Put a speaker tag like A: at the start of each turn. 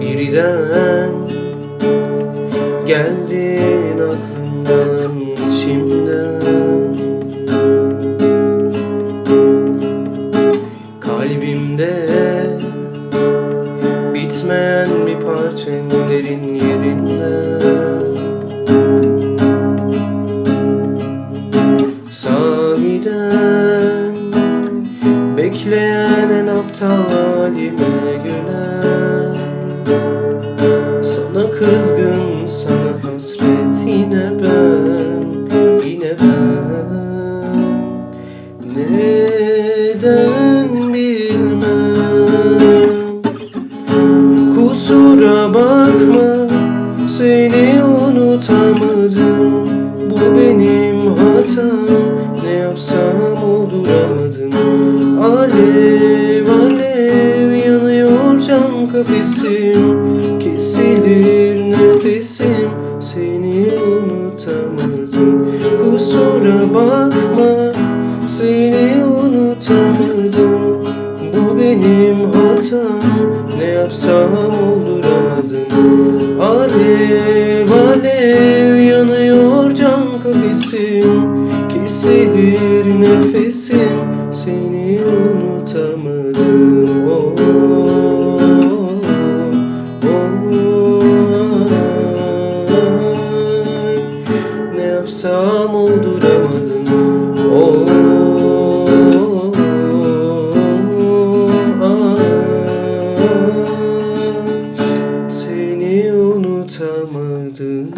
A: Birden geldin aklımdan içimden. Kalbimde bitmeyen bir parça derin yerinde bekleyen en aptal halime gülen. Sana kızgın, sana hasret yine ben, yine ben. Neden bilmem? Kusura bakma seni unutamadım. Bu benim hatam ne yapsam olduramadım Alev alev yanıyor cam kafesim Kesilir nefesim. Seni unutamadım Kusura bakma. Seni unutamadım Bu benim hatam. Ne yapsam olduramadım. Alev alev yanıyor cam kafesim Kesilir nefesim. Seni yapsam olduramadım. Oh, oh, oh, Seni unutamadım.